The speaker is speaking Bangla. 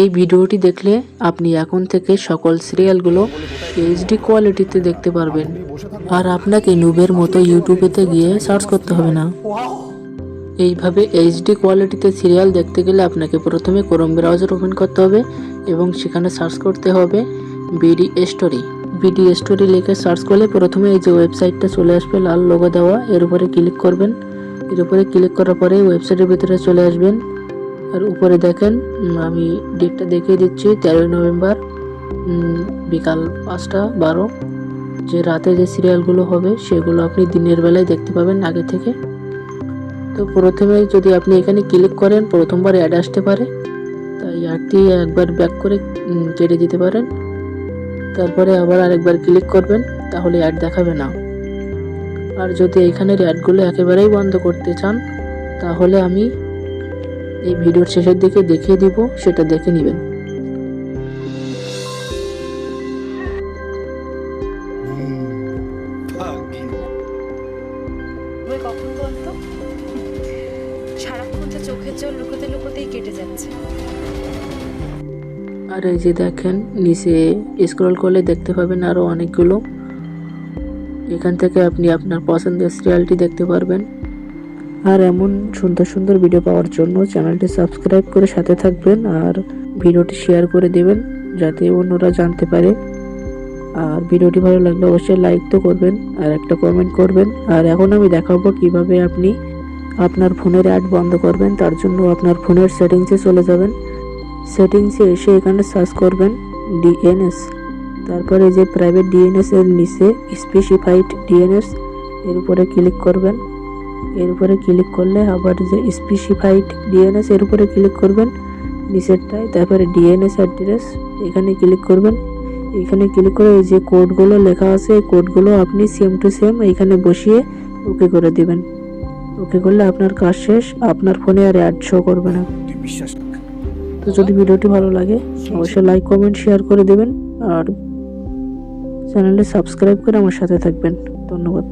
এই ভিডিওটি দেখলে আপনি এখন থেকে সকল সিরিয়ালগুলো এইচডি কোয়ালিটিতে দেখতে পারবেন। আর আপনাকে নুবের মতো ইউটিউবেতে গিয়ে সার্চ করতে হবে না। এইভাবে এইচডি কোয়ালিটিতে সিরিয়াল দেখতে গেলে আপনাকে প্রথমে ক্রোম ব্রাউজার ওপেন করতে হবে এবং সেখানে সার্চ করতে হবে বিডি স্টোরি বিডি স্টোরি লিখে সার্চ করলে প্রথমে এই যে ওয়েবসাইটটা চলে আসবে লাল লোগো দেওয়া, এর উপরে ক্লিক করবেন। এর উপরে ক্লিক করার পরে ওয়েবসাইটের ভিতরে চলে আসবেন। আর উপরে দেখেন আমি ডেটটা দেখিয়ে দিচ্ছি, তেরোই নভেম্বর বিকাল পাঁচটা বারো। যে রাতে যে সিরিয়ালগুলো হবে, সেগুলো আপনি দিনের বেলায় দেখতে পাবেন আগে থেকে। তো প্রথমে যদি আপনি এখানে ক্লিক করেন, প্রথমবার অ্যাড আসতে পারে। তাই অ্যাডটি একবার ব্যাক করে কেটে দিতে পারেন। তারপরে আবার আরেকবার ক্লিক করবেন, তাহলে অ্যাড দেখাবে না। আর যদি এখানের অ্যাডগুলো একেবারেই বন্ধ করতে চান, তাহলে আমি এই ভিডিওর শেষের দিকে দেখিয়ে দিব সেটা দেখে নেবেন। হবে কখন বলতো? সারাক্ষণ তো চোখের জল লুকোতে লুকোতেই কেটে যাচ্ছে। আর এই যে দেখেন নিচে স্ক্রল করলে দেখতে পাবেন আরও অনেকগুলো। এখান থেকে আপনি আপনার পছন্দের সিরিয়ালটি দেখতে পারবেন। আর এমন সুন্দর সুন্দর ভিডিও পাওয়ার জন্য চ্যানেলটি সাবস্ক্রাইব করে সাথে থাকবেন আর ভিডিওটি শেয়ার করে দেবেন যাতে অন্যরা জানতে পারে। আর ভিডিওটি ভালো লাগলে অবশ্যই লাইক তো করবেন আর একটা কমেন্ট করবেন। আর এখন আমি দেখাবো কীভাবে আপনি আপনার ফোনের অ্যাড বন্ধ করবেন, তার জন্য আপনার ফোনের সেটিংসে চলে যাবেন। সেটিংসে এসে এখানে সার্চ করবেন ডিএনএস তারপরে যে প্রাইভেট ডিএনএস এর নিচে স্পেসিফাইড ডিএনএস এর উপরে ক্লিক করবেন। এর উপরে ক্লিক করলে আবার যে স্পেসিফাইড ডিএনএস এর উপরে ক্লিক করবেন, নিচেরটায়, তারপরে ডিএনএস অ্যাড্রেস এখানে ক্লিক করবেন। এখানে ক্লিক করে এই যে কোডগুলো লেখা আছে, এই কোডগুলো আপনি সেম টু সেম এখানে বসিয়ে ওকে করে দেবেন। ওকে করলে আপনার কাজ শেষ, আপনার ফোনে আর অ্যাড শো করবে না। তো যদি ভিডিওটি ভালো লাগে, অবশ্যই লাইক কমেন্ট শেয়ার করে দেবেন, আর চ্যানেলটি সাবস্ক্রাইব করে আমার সাথে থাকবেন। ধন্যবাদ।